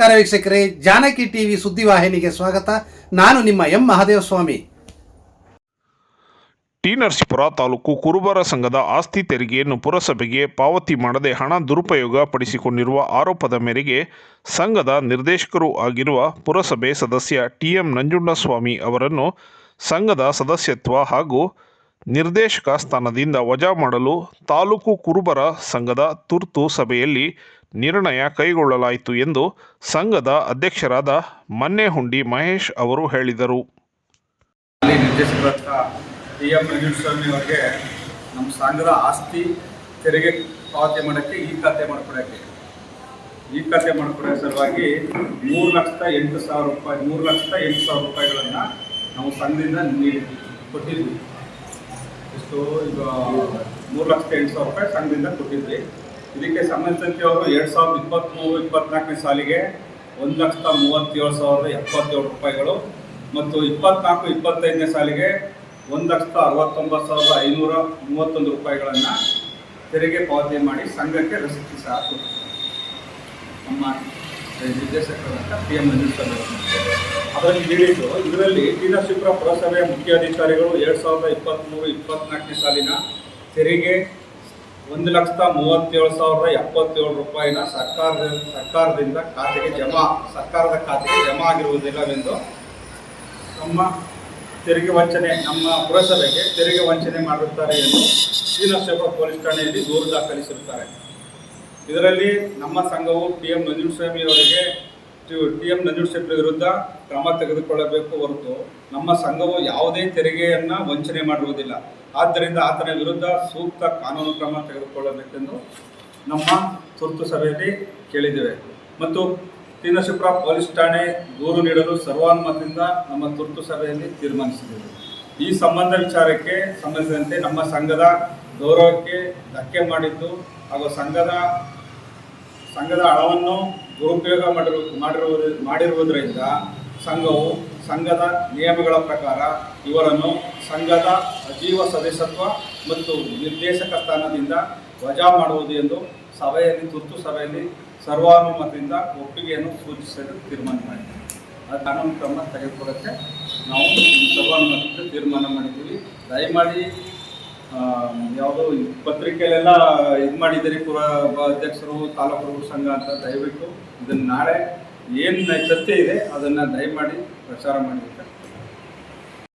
ವೀಕ್ಷಕರೇ, ಜಾನಕಿ ಟಿವಿ ಸುದ್ದಿವಾಹಿನಿಗೆ ಸ್ವಾಗತ. ನಾನು ನಿಮ್ಮ ಎಂ ಮಹದೇವಸ್ವಾಮಿ. ಟಿ ನರಸೀಪುರ ತಾಲೂಕು ಕುರುಬರ ಸಂಘದ ಆಸ್ತಿ ತೆರಿಗೆಯನ್ನು ಪುರಸಭೆಗೆ ಪಾವತಿ ಮಾಡದೆ ಹಣ ದುರುಪಯೋಗ ಪಡಿಸಿಕೊಂಡಿರುವ ಆರೋಪದ ಮೇರೆಗೆ ಸಂಘದ ನಿರ್ದೇಶಕರು ಆಗಿರುವ ಪುರಸಭೆ ಸದಸ್ಯ ಟಿಎಂ ನಂಜುಂಡಸ್ವಾಮಿ ಅವರನ್ನು ಸಂಘದ ಸದಸ್ಯತ್ವ ಹಾಗೂ ನಿರ್ದೇಶಕ ಸ್ಥಾನದಿಂದ ವಜಾ ಮಾಡಲು ತಾಲೂಕು ಕುರುಬರ ಸಂಘದ ತುರ್ತು ಸಭೆಯಲ್ಲಿ ನಿರ್ಣಯ ಕೈಗೊಳ್ಳಲಾಯಿತು ಎಂದು ಸಂಘದ ಅಧ್ಯಕ್ಷರಾದ ಮನ್ನೆಹುಂಡಿ ಮಹೇಶ್ ಅವರು ಹೇಳಿದರು. ಅವರಿಗೆ ನಮ್ಮ ಸಂಘದ ಆಸ್ತಿ ತೆರಿಗೆ ಪಾವತಿ ಮಾಡೋಕ್ಕೆ ಈ ಖಾತೆ ಮಾಡಿಕೊಡೋಕ್ಕೆ. ಈ ಖಾತೆ ಮಾಡಿಕೊಡೋ ಸಲುವಾಗಿ ಮೂರು ಲಕ್ಷದ ಎಂಟು ಸಾವಿರ ರೂಪಾಯಿ, ಮೂರು ಲಕ್ಷದ ಎಂಟು ಸಾವಿರ ರೂಪಾಯಿಗಳನ್ನು ನಾವು ಸಂಘದಿಂದ ನೀಡಿದ್ವಿ ಕೊಟ್ಟಿದ್ವಿ. ಎಷ್ಟು ಈಗ ಮೂರು ಲಕ್ಷದ ಎಂಟು ಸಾವಿರ ರೂಪಾಯಿ ಸಂಘದಿಂದ ಕೊಟ್ಟಿದ್ವಿ ಇದಕ್ಕೆ ಸಂಬಂಧಿಸಿದಂತೆ ಅವರು ಎರಡು ಸಾವಿರದ ಇಪ್ಪತ್ತ್ಮೂರು ಇಪ್ಪತ್ನಾಲ್ಕನೇ ಸಾಲಿಗೆ ಒಂದು ಲಕ್ಷದ ಮೂವತ್ತೇಳು ಸಾವಿರದ ಎಪ್ಪತ್ತೇಳು ರೂಪಾಯಿಗಳು ಮತ್ತು ಇಪ್ಪತ್ನಾಲ್ಕು, ಇಪ್ಪತ್ತೈದನೇ ಸಾಲಿಗೆ ಒಂದು ಲಕ್ಷದ ಅರವತ್ತೊಂಬತ್ತು ಸಾವಿರದ ಐನೂರ ಮೂವತ್ತೊಂದು ರೂಪಾಯಿಗಳನ್ನು ತೆರಿಗೆ ಪಾವತಿ ಮಾಡಿ ಸಂಘಕ್ಕೆ ರಸೀತಿ ಸಾಕು. ನಮ್ಮ ನಿರ್ದೇಶಕರಾದ ಪಿ ಎಂ ಅದರಲ್ಲಿ ಹೇಳಿದ್ದು, ಇದರಲ್ಲಿ ಟಿನಶಿಪುರ ಪುರಸಭೆ ಮುಖ್ಯಾಧಿಕಾರಿಗಳು ಎರಡು ಸಾವಿರದ ಇಪ್ಪತ್ತ್ಮೂರು ಇಪ್ಪತ್ನಾಲ್ಕನೇ ಸಾಲಿನ ತೆರಿಗೆ ಒಂದು ಲಕ್ಷದ ಮೂವತ್ತೇಳು ಸಾವಿರದ ಎಪ್ಪತ್ತೇಳು ರೂಪಾಯಿನ ಸರ್ಕಾರದ ಸರ್ಕಾರದಿಂದ ಖಾತೆಗೆ ಜಮಾ, ಸರ್ಕಾರದ ಖಾತೆಗೆ ಜಮಾ ಆಗಿರುವುದಿಲ್ಲವೆಂದು ನಮ್ಮ ತೆರಿಗೆ ವಂಚನೆ, ನಮ್ಮ ಪುರಸಭೆಗೆ ತೆರಿಗೆ ವಂಚನೆ ಮಾಡುತ್ತಾರೆ ಎಂದು ಶ್ರೀನರಸೀಪುರ ಪೊಲೀಸ್ ಠಾಣೆಯಲ್ಲಿ ದೂರು ದಾಖಲಿಸಿರುತ್ತಾರೆ. ಇದರಲ್ಲಿ ನಮ್ಮ ಸಂಘವು ಪಿ ಎಂ ನಂಜುಂಡಸ್ವಾಮಿ ಅವರಿಗೆ ಟಿ ಎಂ ನಂಜುಂಡಸ್ವಾಮಿ ವಿರುದ್ಧ ಕ್ರಮ ತೆಗೆದುಕೊಳ್ಳಬೇಕು ಹೊರತು ನಮ್ಮ ಸಂಘವು ಯಾವುದೇ ತೆರಿಗೆಯನ್ನು ವಂಚನೆ ಮಾಡುವುದಿಲ್ಲ ಆದ್ದರಿಂದ ಆತನ ವಿರುದ್ಧ ಸೂಕ್ತ ಕಾನೂನು ಕ್ರಮ ತೆಗೆದುಕೊಳ್ಳಬೇಕೆಂದು ನಮ್ಮ ತುರ್ತು ಸಭೆಯಲ್ಲಿ ಕೇಳಿದ್ದೇವೆ. ಮತ್ತು ತಿನ್ನಶಿಪುರ ಪೊಲೀಸ್ ಠಾಣೆ ದೂರು ನೀಡಲು ಸರ್ವಾನುಮತದಿಂದ ನಮ್ಮ ತುರ್ತು ಸಭೆಯಲ್ಲಿ ತೀರ್ಮಾನಿಸಿದ್ದೇವೆ. ಈ ಸಂಬಂಧ ವಿಚಾರಕ್ಕೆ ಸಂಬಂಧಿಸಿದಂತೆ ನಮ್ಮ ಸಂಘದ ಗೌರವಕ್ಕೆ ಧಕ್ಕೆ ಮಾಡಿದ್ದು ಹಾಗೂ ಸಂಘದ ಸಂಘದ ಹಣವನ್ನು ದುರುಪಯೋಗ ಮಾಡಿರು, ಮಾಡಿರುವುದು, ಮಾಡಿರುವುದರಿಂದ ಸಂಘವು ಸಂಘದ ನಿಯಮಗಳ ಪ್ರಕಾರ ಇವರನ್ನು ಸಂಘದ ಅಜೀವ ಸದಸ್ಯತ್ವ ಮತ್ತು ನಿರ್ದೇಶಕ ಸ್ಥಾನದಿಂದ ವಜಾ ಮಾಡುವುದು ಎಂದು ಸಭೆಯಲ್ಲಿ, ತುರ್ತು ಸಭೆಯಲ್ಲಿ ಸರ್ವಾನುಮತದಿಂದ ಒಪ್ಪಿಗೆಯನ್ನು ಸೂಚಿಸಲು ತೀರ್ಮಾನ ಮಾಡಿದ್ದೀವಿ ಆ ಕಾನೂನು ಕ್ರಮ ತೆಗೆದುಕೊಳ್ಳೋಕ್ಕೆ ನಾವು ಸರ್ವಾನುಮತದಿಂದ ತೀರ್ಮಾನ ಮಾಡಿದ್ದೀವಿ. ದಯಮಾಡಿ ಯಾವುದೋ ಪತ್ರಿಕೆಯಲ್ಲೆಲ್ಲ ಇದು ಮಾಡಿದ್ದೀರಿ ಪುರ ಅಧ್ಯಕ್ಷರು ತಾಲೂಕು ಸಂಘ ಅಂತ ದಯವಿಟ್ಟು ಇದನ್ನು ನಾಳೆ ಏನು ಸತ್ಯ ಇದೆ ಅದನ್ನು ದಯಮಾಡಿ ಪ್ರಚಾರ ಮಾಡಲಿಕ್ಕೆ